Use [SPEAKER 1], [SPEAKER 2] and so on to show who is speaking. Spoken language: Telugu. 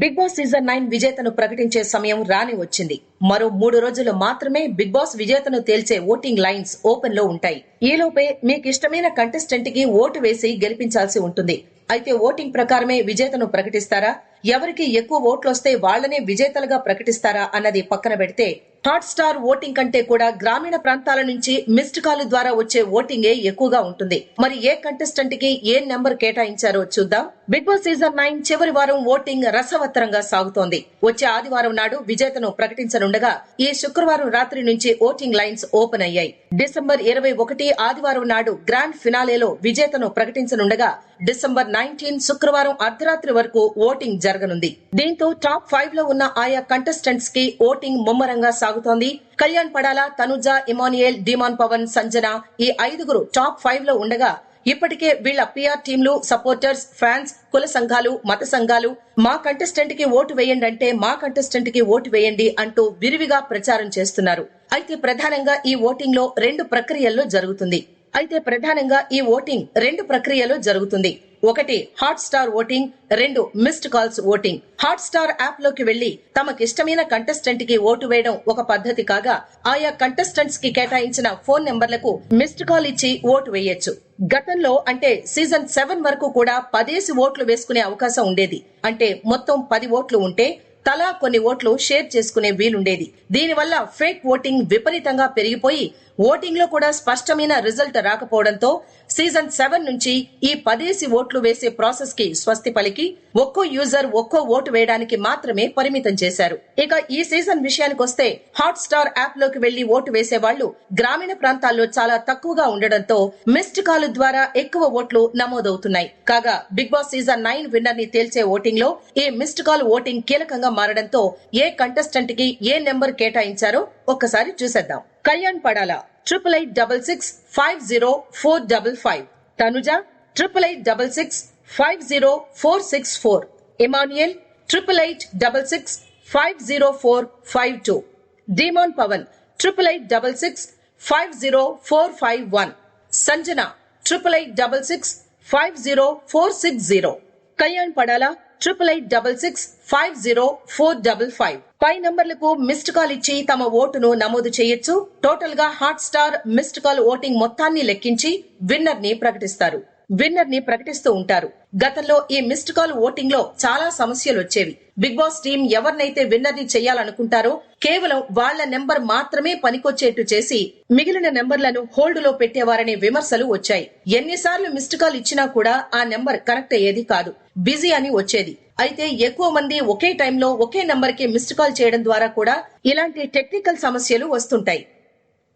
[SPEAKER 1] బిగ్ బాస్ సీజన్ నైన్ విజేతను ప్రకటించే సమయం రాని వచ్చింది. మరో మూడు రోజులు మాత్రమే బిగ్ బాస్ విజేతను తేల్చే ఓటింగ్ లైన్స్ ఓపెన్లో ఉంటాయి. ఈలోపే మీకు ఇష్టమైన కంటెస్టెంట్కి ఓటు వేసి గెలిపించాల్సి ఉంటుంది. అయితే ఓటింగ్ ప్రకారమే విజేతను ప్రకటిస్తారా? ఎవరికి ఎక్కువ ఓట్లు వస్తే వాళ్ళనే విజేతలుగా ప్రకటిస్తారా అన్నది పక్కన పెడితే హాట్ స్టార్ ఓటింగ్ కంటే కూడా గ్రామీణ ప్రాంతాల నుంచి మిస్డ్ కాల్ ద్వారా వచ్చే ఓటింగే ఎక్కువగా ఉంటుంది. మరి ఏ కంటెస్టెంట్కి ఏ నెంబర్ కేటాయించారో చూద్దాం. బిగ్ బాస్ సీజన్ నైన్ చివరి వారం ఓటింగ్ రసవత్తరంగా సాగుతోంది. వచ్చే ఆదివారం నాడు విజేతను ప్రకటించనుండగా ఈ శుక్రవారం రాత్రి నుంచి ఓటింగ్ లైన్స్ ఓపెన్ అయ్యాయి. డిసెంబర్ ఇరవై ఒకటి ఆదివారం నాడు గ్రాండ్ ఫినాలేలో విజేతను ప్రకటించనుండగా డిసెంబర్ నైన్టీన్ శుక్రవారం అర్ధరాత్రి వరకు ఓటింగ్ జరగనుంది. దీంతో టాప్ ఫైవ్లో ఉన్న ఆయా కంటెస్టెంట్స్కి ఓటింగ్ ముమ్మరంగా సాగుతోంది. కళ్యాణ్ పడాల తనుజ ఇమానియల్ డిమాన్ పవన్ సంజన ఈ ఐదుగురు టాప్ ఫైవ్లో ఉండగా ఇప్పటికే వీళ్ళ పిఆర్ టీంలు సపోర్టర్స్ ఫ్యాన్స్ కుల సంఘాలు మత సంఘాలు మా కంటెస్టెంట్కి ఓటు వేయండి అంటే మా కంటెస్టెంట్కి ఓటు వేయండి అంటూ విరివిగా ప్రచారం చేస్తున్నారు. అయితే ప్రధానంగా ఈ ఓటింగ్లో రెండు ప్రక్రియల్లో జరుగుతుంది. అయితే ప్రధానంగా ఈ ఓటింగ్ రెండు ప్రక్రియలో జరుగుతుంది. ఒకటి హాట్ స్టార్ ఓటింగ్ రెండు missed calls voting. Hotstar యాప్లోకి వెళ్ళి తమకిష్టమైన కంటెస్టెంట్కి ఓటు వేయడం ఒక పద్ధతి కాగా ఆయా కంటెస్టెంట్స్కి కేటాయించిన ఫోన్ నెంబర్లకు మిస్డ్ కాల్ ఇచ్చి ఓటు వేయొచ్చు. గతంలో అంటే సీజన్ సెవెన్ వరకు కూడా పదేసి ఓట్లు వేసుకునే అవకాశం ఉండేది. అంటే మొత్తం పది ఓట్లు ఉంటే తలా కొన్ని ఓట్లు షేర్ చేసుకునే వీలుండేది. దీనివల్ల ఫేక్ ఓటింగ్ విపరీతంగా పెరిగిపోయి ఓటింగ్లో కూడా స్పష్టమైన రిజల్ట్ రాకపోవడంతో సీజన్ సెవెన్ నుంచి ఈ పదేసి ఓట్లు వేసే ప్రాసెస్కి స్వస్తి పలికి ఒక్కో యూజర్ ఒక్కో ఓటు వేయడానికి మాత్రమే పరిమితం చేశారు. ఇక ఈ సీజన్ విషయానికి వస్తే హాట్ స్టార్ యాప్లోకి వెళ్ళి ఓటు వేసే వాళ్ళు గ్రామీణ ప్రాంతాల్లో చాలా తక్కువగా ఉండడంతో మిస్డ్ కాల్ ద్వారా ఎక్కువ ఓట్లు నమోదవుతున్నాయి. కాగా బిగ్ బాస్ సీజన్ నైన్ విన్నర్ని తేల్చే ఓటింగ్లో ఈ మిస్డ్ కాల్ ఓటింగ్ కీలకంగా మారడంతో ఏ కంటెస్టెంట్కి ఏ నెంబర్ కేటాయించారో ఒక్కసారి చూసేద్దాం. Kalyan Padala triple eight double six five zero four double five Tanuja triple eight double six five zero four six four Emmanuel triple eight double six five zero four five two Demon Pavan triple eight double six five zero four five one Sanjana triple eight double six five zero four six zero Kalyan Padala triple eight double six five zero four double five పై నంబర్లకు మిస్డ్ కాల్ ఇచ్చి తమ ఓటును నమోదు చేయొచ్చు. టోటల్గా Hotstar missed call voting మొత్తాన్ని లెక్కించి విన్నర్ని ప్రకటిస్తారు. విన్నర్ని ప్రకటిస్తూ ఉంటారు. గతంలో ఈ మిస్డ్ కాల్ ఓటింగ్లో చాలా సమస్యలు వచ్చేవి. బిగ్ బాస్ టీం ఎవరినైతే విన్నర్ని చేయాలనుకుంటారో కేవలం వాళ్ళ నెంబర్ మాత్రమే పనికొచ్చేట్టు చేసి మిగిలిన నెంబర్లను హోల్డ్లో పెట్టేవారనే విమర్శలు వచ్చాయి. ఎన్నిసార్లు మిస్డ్ కాల్ ఇచ్చినా కూడా ఆ నెంబర్ కనెక్ట్ అయ్యేది కాదు. బిజీ అని వచ్చేది. అయితే ఎక్కువ మంది ఒకే టైంలో ఒకే నెంబర్కి మిస్డ్ కాల్ చేయడం ద్వారా కూడా ఇలాంటి టెక్నికల్ సమస్యలు వస్తుంటాయి.